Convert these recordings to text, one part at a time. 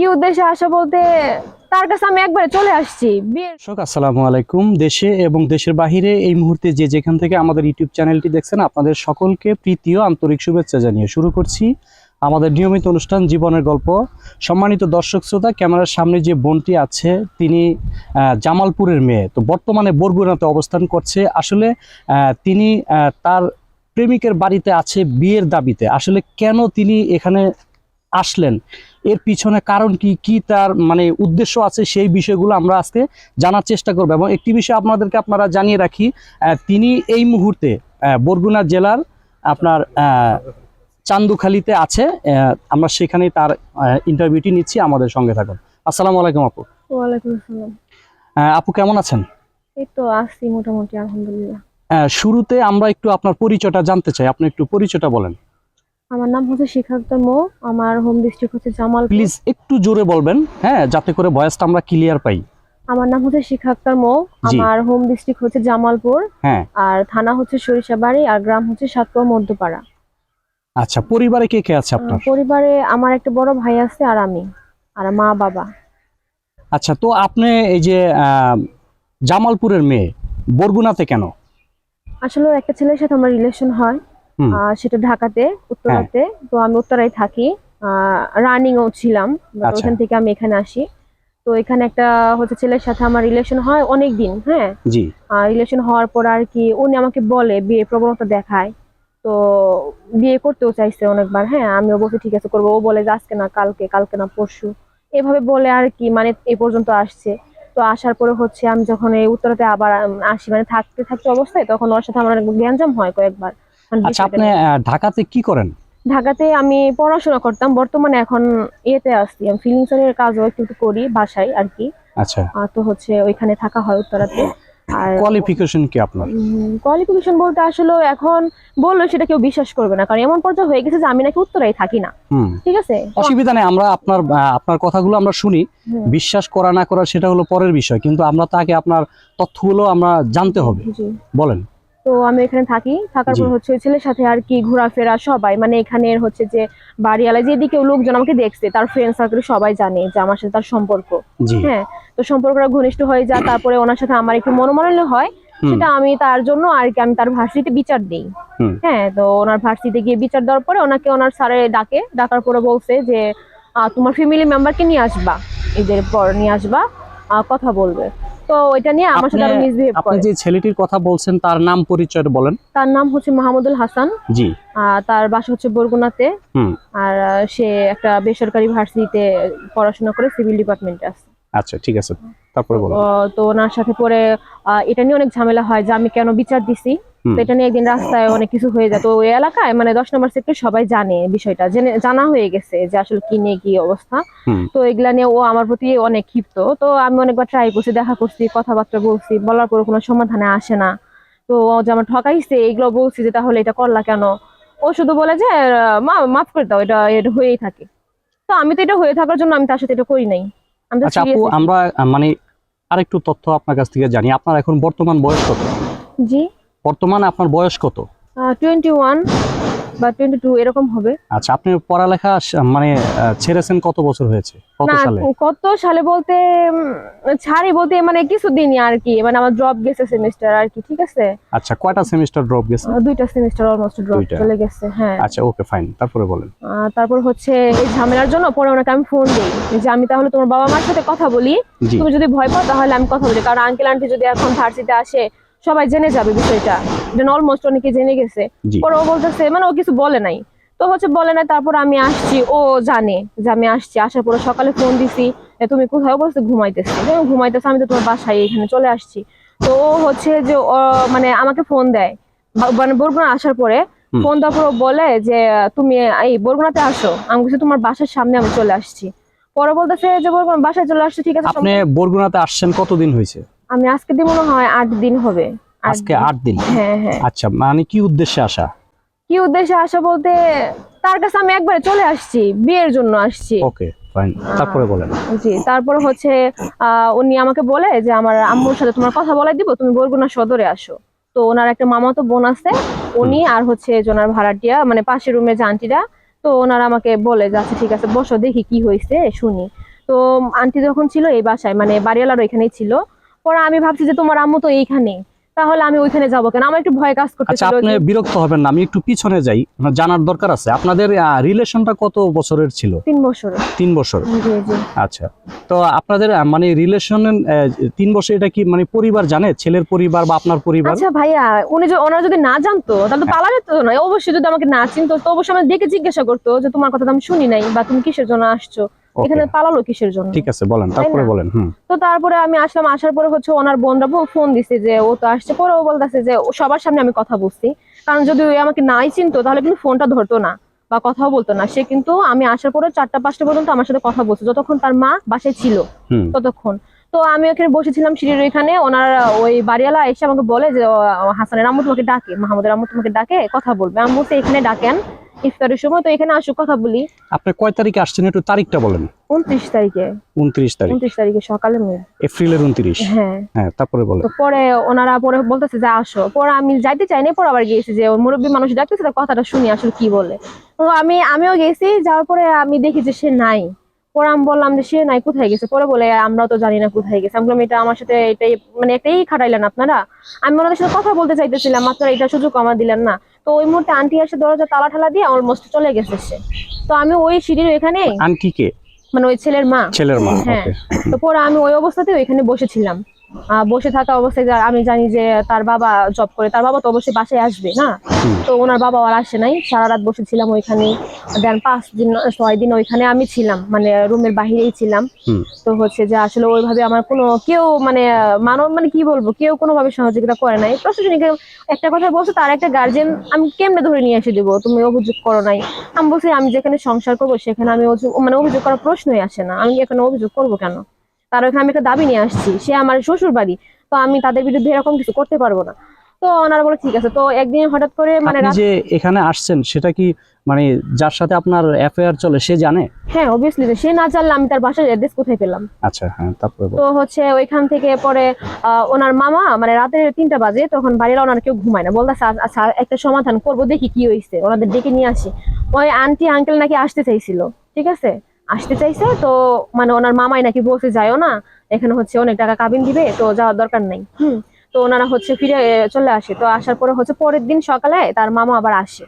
কি উদ্দেশ্যে আসা বলতে, তার কাছে আমি একবারে চলে আসছি। দর্শক, আসসালামু আলাইকুম দেশে এবং দেশের বাহিরে এই মুহূর্তে যে যেখান থেকে আমাদের ইউটিউব চ্যানেলটি দেখছেন, আপনাদের সকলকে প্রীতি আন্তরিক শুভেচ্ছা জানিয়ে শুরু করছি আমাদের নিয়মিত অনুষ্ঠান জীবনের গল্প। সম্মানিত দর্শক শ্রোতা, ক্যামেরার সামনে যে বোনটি আছে, তিনি জামালপুরের মেয়ে। তো বর্তমানে বরগুনাতে অবস্থান করছে। আসলে তিনি তার প্রেমিকের বাড়িতে আছে বিয়ের দাবিতে। আসলে কেন তিনি এখানে আসলেন। এর পিছনে কারণ কি কি তার মানে উদ্দেশ্য আছে সেই বিষয়গুলো আমরা আজকে জানার চেষ্টা করব এবং একটি বিষয় আপনাদেরকে আপনারা জানিয়ে রাখি তিনি এই মুহূর্তে বরগুনা জেলার আপনার চান্দুখালিতে আছে। আমরা সেখানেই তার ইন্টারভিউটি নিচ্ছি। আমাদের সঙ্গে থাকুন। আসসালামু আলাইকুম আপু। আপু কেমন আছেন? এই তো মোটামুটি আলহামদুলিল্লাহ। শুরুতে আমরা একটু আপনার পরিচয়টা জানতে চাই। আপনি একটু পরিচয়টা বলেন। আমার নাম হচ্ছে শিখা আক্তার মো আমার হোম ডিস্ট্রিক্ট হচ্ছে জামাল প্লিজ একটু জোরে বলবেন হ্যাঁ যাতে করে ভয়েসটা আমরা ক্লিয়ার পাই। আমার নাম হচ্ছে শিখা আক্তার মো আমার হোম ডিস্ট্রিক্ট হচ্ছে জামালপুর। হ্যাঁ। আর থানা হচ্ছে সরিষাবাড়ি আর গ্রাম হচ্ছে সাতপুয়া মধ্যপাড়া। আচ্ছা পরিবারে কে কে আছে আপনার? পরিবারে আমার একটা বড় ভাই আছে আর আমি আর মা বাবা। আচ্ছা তো আপনি এই যে জামালপুরের মেয়ে বরগুনাতে কেন? আসলে একটা ছেলের সাথে আমার রিলেশন হয়। সেটা ঢাকাতে উত্তরাতে। তো আমি উত্তরায় থাকি। রানিং ও ছিলাম আচ্ছা। ওখান থেকে আমি এখানে আসি। তো এখানে একটা হচ্ছে ছেলের সাথে আমার রিলেশন হয় অনেক দিন হ্যাঁ? জি। রিলেশন হওয়ার পর আর কি উনি আমাকে বলে বিয়ে প্রবণতা দেখায়। তো বিয়ে করতেও চাইছে অনেকবার হ্যাঁ? আমিও বলছি ঠিক আছে করব। ও বলে যে আজকে না কালকে কালকে না পরশু। এভাবে বলে আর কি মানে এ পর্যন্ত আসছে। তো আসার পরে হচ্ছে আমি যখন এই উত্তরাতে আবার আসি মানে থাকতে থাকতে অবস্থায় তখন ওর সাথে আমার অনেক গ্যাঞ্জাম হয় কয়েকবার। আচ্ছা আপনি ঢাকাতে কি করেন? ঢাকাতে আমি পড়াশোনা করতাম। বর্তমানে এখন ইয়েতে আসছি আমি ফিলিংসের কাজও একটু একটু করি বাসায় আর কি আচ্ছা তো হচ্ছে ওইখানে থাকা হয় উত্তরাতে। আর কোয়ালিফিকেশন কি আপনার? কোয়ালিফিকেশন বলতে আসলে এখন বলল সেটা কেউ বিশ্বাস করবে না। কারণ এমন পর্যায়ে হয়ে গেছে যে আমি নাকি উত্তরায় থাকি না। ঠিক আছে? অসুবিধা নেই আমরা আপনার আপনার কথাগুলো আমরা শুনি। বিশ্বাস করা না করা সেটা হলো পরের বিষয়। কিন্তু আমরা তাকে আপনার তথ্যগুলো আমরা জানতে হবে। বলেন। তো আমি এখানে থাকি। থাকার পর হচ্ছে ওই ছেলের সাথে আর কি ঘোরাফেরা সবাই মানে এখানের হচ্ছে যে বাড়িওয়ালা যেদিকে লোকজন আমাকে দেখছে তার ফ্রেন্ড সার্কেল সবাই জানে যে আমার সাথে তার সম্পর্ক। হ্যাঁ তো সম্পর্কটা ঘনিষ্ঠ হয়ে যায় তারপরে ওনার সাথে আমার একটু মনোমালিন্য হয় সেটা আমি তার জন্য আর কি আমি তার ভার্সিটিতে বিচার দিই। হ্যাঁ তো ওনার ভার্সিটিতে গিয়ে বিচার দেওয়ার পরে ওনাকে ওনার স্যারে ডাকে ডাকার পরে বলছে যে তোমার ফ্যামিলি মেম্বারকে নিয়ে আসবা এদের পর নিয়ে আসবা। কথা বলবে। তো এটা নিয়ে আমার সাথে মিসবিহেভ করে। আপনি যে ছেলেটির কথা বলছেন তার নাম পরিচয় বলেন। তার নাম হচ্ছে মাহমুদুল হাসান। জি। তার বাসা হচ্ছে বরগুনাতে। হুম। আর সে একটা বেসরকারি ভার্সিটিতে পড়াশোনা করে সিভিল ডিপার্টমেন্টে আছে। আচ্ছা ঠিক আছে। তারপরে আহ, তো ওনার সাথে পরে এটা নিয়ে অনেক ঝামেলা হয় যে আমি কেন বিচার দিছি। তো এটা নিয়ে একদিন রাস্তায় অনেক কিছু হয়ে যায়। তো ওই এলাকায় মানে দশ নম্বর সেক্টর সবাই জানে বিষয়টা। জেনে জানা হয়ে গেছে যে আসলে কি নিয়ে কি অবস্থা। তো এগুলা নিয়ে ও আমার প্রতি অনেক ক্ষিপ্ত। তো আমি অনেকবার ট্রাই করছি দেখা করছি কথাবার্তা বলছি। বলার পরে কোনো সমাধানে আসে না। তো ও যে আমার ঠকাইছে এগুলো বলছি যে তাহলে এটা করলা কেন? ও শুধু বলে যে মা মাফ করে দাও এটা এটা হয়েই থাকে। তো আমি তো এটা হয়ে থাকার জন্য আমি তার সাথে এটা করি নাই। আচ্ছা আপু আমরা মানে আরেকটু তথ্য আপনার কাছ থেকে জানি। আপনার এখন বর্তমান বয়স কত? জি। বর্তমানে আপনার বয়স কত? টোয়েন্টি ওয়ান বা টোয়েন্টি টু এরকম হবে। আচ্ছা আপনি পড়ালেখা মানে ছেড়েছেন কত বছর হয়েছে? কত সালে? কত সালে বলতে ছাড়ি বলতে মানে কিছুদিনই আর কি মানে আমার ড্রপ গেছে সেমিস্টার আর কি ঠিক আছে? আচ্ছা কয়টা সেমিস্টার ড্রপ গেছে? দুইটা সেমিস্টার অলমোস্ট ড্রপ চলে গেছে হ্যাঁ। আচ্ছা ওকে ফাইন তারপরে বলেন। তারপর হচ্ছে এই ঝামেলার জন্য পরে ওনাকে আমি ফোন দিই যে আমি তাহলে তোমার বাবা মার সাথে কথা বলি তুমি যদি ভয় পাও তাহলে আমি কথা বলি কারণ আঙ্কেল আন্টি যদি এখন ভার্সিতে আসে সবাই জেনে যাবে বিষয়টা। অলমোস্ট অনেকে জেনে গেছে। পরে ও বলতেছে মানে ও কিছু বলে নাই। তো হচ্ছে বলে নাই তারপর আমি আসছি ও জানে যে আমি আসছি। আসার পরে সকালে ফোন দিছি তুমি কোথায়? ও বলছে ঘুমাইতেছি। ঘুমাইতেছে আমি তো তোমার বাসায় এখানে চলে আসছি। তো ও হচ্ছে যে মানে আমাকে ফোন দেয়। মানে বরগুনা আসার পরে ফোন দেওয়ার পর ও বলে যে তুমি এই বরগুনাতে আসো আমি বলছি তোমার বাসার সামনে আমি চলে আসছি। পরে বলতেছে যে বরগুনা বাসায় চলে আসছে ঠিক আছে আপনি বরগুনাতে আসছেন কতদিন হয়েছে? আমি আজকে দিয়ে মনে হয় আট দিন হবে। আজকে। আট দিন? হ্যাঁ হ্যাঁ। আচ্ছা মানে কি উদ্দেশ্যে আসা? কি উদ্দেশ্যে আসা বলতে তার কাছে আমি একবারে চলে আসছি বিয়ের জন্য আসছি। ওকে ফাইন তারপরে বলেন। জি তারপর হচ্ছে উনি আমাকে বলে যে আমার আম্মুর সাথে তোমার কথা বলাই দিব তুমি বরগুনা সদরে আসো। তো ওনার একটা মামাতো বোন আছে উনি আর হচ্ছে জোনার ভাড়াটিয়া মানে পাশের রুমে যে আন্টিরা তো ওনারা আমাকে বলে যে আচ্ছা ঠিক আছে বসো দেখি কি হয়েছে শুনি। তো আন্টি যখন ছিল এই বাসায় মানে বাড়িওয়ালার ওইখানেই ছিল পরে আমি ভাবছি যে তোমার আম্মু তো এইখানে তাহলে আমি ওইখানে যাব কেন? আমার একটু ভয় কাজ আচ্ছা করতেছিল আপনি বিরক্ত হবেন না আমি একটু পিছনে যাই আমার জানার দরকার আছে। আপনাদের রিলেশনটা কত বছরের ছিল? তিন বছর। তিন বছর। আচ্ছা তো আপনাদের মানে রিলেশন তিন বছর এটা কি মানে পরিবার জানে? ছেলের পরিবার বা আপনার পরিবার? আচ্ছা ভাইয়া উনি যে ওনারা যদি না জানতো তাহলে তো। পালা যেত না অবশ্যই যদি আমাকে না চিনতো তো অবশ্যই আমাকে ডেকে জিজ্ঞাসা করতো যে তোমার কথা তো আমি শুনি নাই বা তুমি কিসের জন্য আসছো? এখানে পালালো কিসের জন্য? ঠিক আছে বলেন তারপরে বলেন হুম। তো তারপরে আমি আসলাম আসার পরে হচ্ছে ওনার বোনরা ফোন দিছে যে ও তো আসছে। পরে ও বলতেছে যে সবার সামনে আমি কথা বলছি। কারণ যদি ও আমাকে নাই চিনতো তাহলে কিন্তু ফোনটা ধরতো না বা কথাও বলতো না। সে কিন্তু আমি আসার পরে চারটা পাঁচটা পর্যন্ত আমার সাথে কথা বলছে। যতক্ষণ তার মা বাসায় ছিল ততক্ষণ। তো আমি ওখানে বসেছিলাম সিঁড়ির ওইখানে। ওনার ওই বাড়িওয়ালা এসে আমাকে বলে যে হাসানের আম্মু তোমাকে ডাকে মাহমুদের আম্মু তোমাকে ডাকে কথা বলবে। আমি বলছি এখানে ডাকেন। ইফতারের সময় তো এখানে আসুক কথা বলি। আপনি কয় তারিখে আসছেন? একটু তারিখটা বলেন। উনত্রিশ তারিখে। উনত্রিশ তারিখ। উনত্রিশ তারিখে সকালে এপ্রিলের উনত্রিশ। হ্যাঁ। হ্যাঁ তারপরে বলেন। তো পরে ওনারা পরে বলতেছে যে আসো। পরে আমি যাইতে চাইনি পরে আবার গেছি যে ওর মুরব্বী মানুষ ডাকতেছে তার কথাটা শুনি আসলে কি বলে। তো আমি আমিও গেছি যাওয়ার পরে আমি দেখি যে সে নাই। পরে আমি বললাম যে সে নাই কোথায় গেছে? পরে বলে আমরাও তো জানি না কোথায় গেছে। আমি বললাম এটা আমার সাথে এটাই মানে একটাই খাটাইলেন আপনারা? আমি ওনাদের সাথে কথা বলতে চাইতেছিলাম আপনারা এটা সুযোগ আমার দিলেন না। তো ওই মুহূর্তে আন্টি আসে দরজা তালা ঠালা দিয়ে অলমোস্ট চলে গেছে সে। তো আমি ওই সিঁড়ির ওইখানে আন্টি কে? মানে ওই ছেলের মা। ছেলের মা হ্যাঁ। তো পরে আমি ওই অবস্থাতে ওইখানে বসেছিলাম। বসে থাকা অবস্থায় আমি জানি যে তার বাবা জব করে তার বাবা তো অবশ্যই বাসায় আসবে না? তো ওনার বাবা আর আসে নাই সারা রাত বসেছিলাম ওইখানে। দেন পাঁচ দিন ছয় দিন ওইখানে আমি ছিলাম মানে রুমের বাহিরেই ছিলাম। তো হচ্ছে যে আসলে ওইভাবে আমার কোনো কেউ মানে মানব মানে কি বলব কেউ কোনোভাবে সহযোগিতা করে নাই। প্রশাসনিক একটা কথা বলছে তার একটা গার্জেন আমি কেমনে ধরে নিয়ে এসে দেবো? তুমি অভিযোগ করো নাই। আমি বলছি আমি যেখানে সংসার করব সেখানে আমি মানে অভিযোগ করার প্রশ্নই আসে না। আমি এখানে অভিযোগ করব কেন? তার ওখানে আমি একটা দাবি নিয়ে আসছি সে আমার শ্বশুর বাড়ি তো আমি তাদের বিরুদ্ধে এরকম কিছু করতে পারব না। তো ওনারা বলে ঠিক আছে। তো একদিন হঠাৎ করে মানে যে এখানে আসছেন সেটা কি মানে যার সাথে আপনার অ্যাফেয়ার চলে সে জানে? হ্যাঁ অবভিয়াসলি সে না জানলে আমি তার বাসার অ্যাড্রেস কোথায় পেলাম? আচ্ছা হ্যাঁ তারপরে তো হচ্ছে ওইখান থেকে পরে ওনার মামা মানে রাতের তিনটা বাজে তখন বাড়ির ওনার কেউ ঘুমায় না। বলতেছে "আচ্ছা, আচ্ছা একটা সমাধান করব দেখি কি হয়েছে ওনাদের ডেকে নিয়ে আসি। ওই আন্টি আঙ্কেল নাকি আসতে চাইছিল ঠিক আছে? আসতে চাইছে, তো মানে ওনার মামাই নাকি বলছে, যাইও না, এখানে হচ্ছে অনেক টাকা কাবিন দিবে, তো যাওয়ার দরকার নেই। হুম, তো ওনারা হচ্ছে ফিরে চলে আসে। তো আসার পরে হচ্ছে পরের দিন সকালে তার মামা আবার আসে।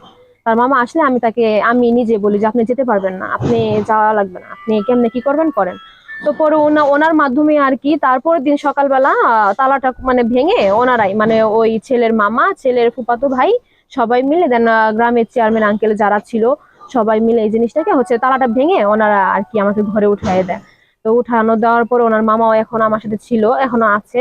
তার মামা আসলে আমি তাকে, আমি নিজে বলি যে, আপনি যেতে পারবেন না, আপনি যাওয়া লাগবে না, আপনি কেমনে কি করবেন, করেন। তো পরে ওনা, ওনার মাধ্যমে আর কি তারপরের দিন সকালবেলা তালাটা মানে ভেঙে ওনারাই মানে ওই ছেলের মামা, ছেলের ফুপাতো ভাই, সবাই মিলে দেন গ্রামের চেয়ারম্যান আঙ্কেল যারা ছিল সবাই মিলে এই জিনিসটাকে হচ্ছে তালাটা ভেঙে ওনারা আর কি আমাকে ঘরে উঠায় দেয়। তো উঠানো দেওয়ার পর ওনার মামাও এখন আমার সাথে ছিল এখনও আছে।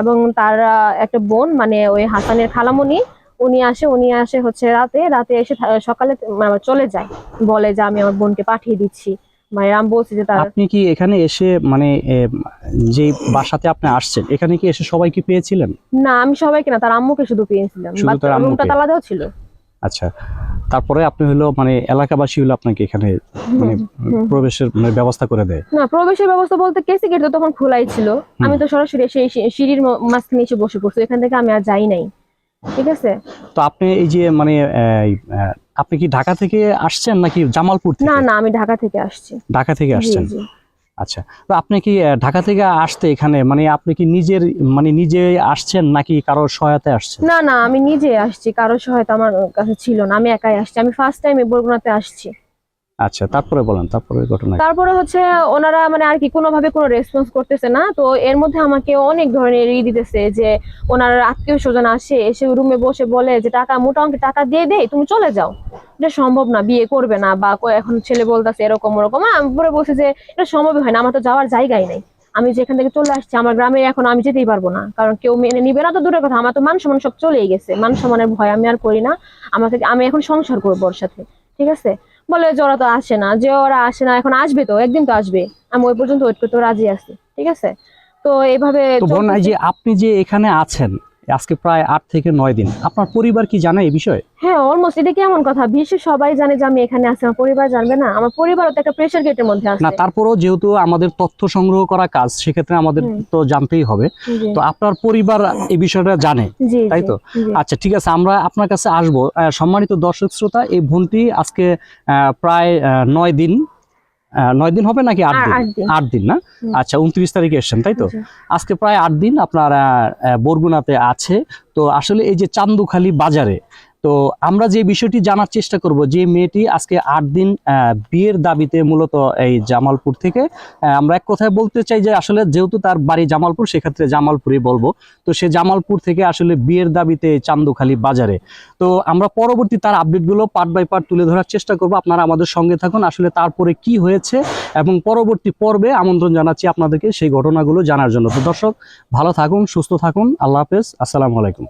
এবং তার একটা বোন মানে ওই হাসানের খালামণি উনি আসে উনি আসে হচ্ছে রাতে রাতে এসে সকালে মানে চলে যায়। বলে যে আমি আমার বোনকে পাঠিয়ে দিচ্ছি। মানে আমি বলছি যে তার আপনি কি এখানে এসে মানে যে বাসাতে আপনি আসছেন এখানে কি এসে সবাইকে পেয়েছিলেন? না আমি সবাইকে না তার আম্মুকে শুধু পেয়েছিলাম। রুমটা তালা দেওয়া ছিল। আচ্ছা। তারপরে আপনি হলো মানে এলাকাবাসী হলো আপনাকে এখানে মানে প্রবেশের মানে ব্যবস্থা করে দেয়? না প্রবেশের ব্যবস্থা বলতে কেসি গেট তো তখন খোলাই ছিল। আমি তো সরাসরি সেই সিঁড়ির মাঝখানে এসে বসে পড়ছি। এখান থেকে আমি আর যাই নাই। ঠিক আছে? তো আপনি এই যে মানে আপনি কি ঢাকা থেকে আসছেন নাকি জামালপুর থেকে? না না আমি ঢাকা থেকে আসছি। ঢাকা থেকে আসছেন। আচ্ছা তো আপনি কি ঢাকা থেকে আসতে এখানে মানে আপনি কি নিজের মানে নিজে আসছেন নাকি কারোর সহায়তায় আসছেন? না না, আমি নিজে আসছি, কারোর সহায়তা আমার কাছে ছিল না, আমি একাই আসছি, আমি ফার্স্ট টাইম বরগুনাতে আসছি। আচ্ছা তারপরে বলেন, তারপরে ঘটনা তারপরে হচ্ছে ওনারা মানে আর কি কোনোভাবে কোনো রেসপন্স করতেছে না, তো এর মধ্যে আমাকে অনেক ধরনের ই দিতেছে যে ওনার আত্মীয় স্বজন আসে, এসে রুমে বসে বলে যে, টাকা, মোটা অঙ্কের টাকা দিয়ে দেই তুমি চলে যাও। এটা সম্ভব না, বিয়ে করবে না বা এখন ছেলে বলতেছে এরকম, ওরকম। আমি পরে বলছি যে, এটা সম্ভব হয় না, আমার তো যাওয়ার জায়গাই নাই। আমি যেখান থেকে চলে আসছি, আমার গ্রামে এখন আমি যেতেই পারব না। কারণ কেউ মেনে নিবে না, তো দূরের কথা, আমার তো মান সম্মান সব চলেই গেছে। মান সম্মানের ভয় আমি আর করি না। আমাকে আমি এখন সংসার করব ওর সাথে, ঠিক আছে? বলে যে ওরা তো আসে না যে ওরা আসে না এখন আসবে তো একদিন তো আসবে। আমি ওই পর্যন্ত ওয়েট করতে রাজি আছি ঠিক আছে? তো এইভাবে বোন যে আপনি যে এখানে আছেন আজকে প্রায় আট থেকে নয় দিন। আপনার পরিবার কি জানে এই বিষয়ে? হ্যাঁ অলমোস্ট এটা কেমন কথা? বিশ্বে সবাই জানে যে আমি এখানে আছি আমার পরিবার জানবে না। আমার পরিবারও তো একটা প্রেশার গেটের মধ্যে আছে। না তারপরেও যেহেতু আমাদের তথ্য সংগ্রহ করা কাজ সেক্ষেত্রে আমাদের তো জানতেই হবে। তো আপনার পরিবার এই বিষয়টা জানে তাই তো? আচ্ছা ঠিক আছে আমরা আপনার কাছে আসব। সম্মানিত দর্শক শ্রোতা এই বোনটি আজকে আহ, প্রায় নয় দিন নয় দিন হবে নাকি আট দিন? আট দিন। না? আচ্ছা উনত্রিশ তারিখে এসছেন তাই তো? আজকে প্রায় আট দিন আপনার বরগুনাতে আছে। তো আসলে এই যে চান্দুখালি বাজারে তো আমরা যে বিষয়টি জানার চেষ্টা করব, যে মেয়েটি আজকে আট দিন বিয়ের দাবিতে মূলত এই জামালপুর থেকে আমরা এক কথায় বলতে চাই যে আসলে যেহেতু তার বাড়ি জামালপুর, সেক্ষেত্রে জামালপুরে বলব। তো সে জামালপুর থেকে আসলে বিয়ের দাবিতে চান্দুখালি বাজারে। তো আমরা পরবর্তী তার আপডেটগুলো পার্ট বাই পার্ট তুলে ধরার চেষ্টা করব। আপনারা আমাদের সঙ্গে থাকুন, আসলে তারপরে কি হয়েছে এবং পরবর্তী পর্বে আমন্ত্রণ জানাচ্ছি আপনাদেরকে সেই ঘটনাগুলো জানার জন্য। তো দর্শক, ভালো থাকুন, সুস্থ থাকুন, আল্লাহ হাফেজ, আসসালামু আলাইকুম।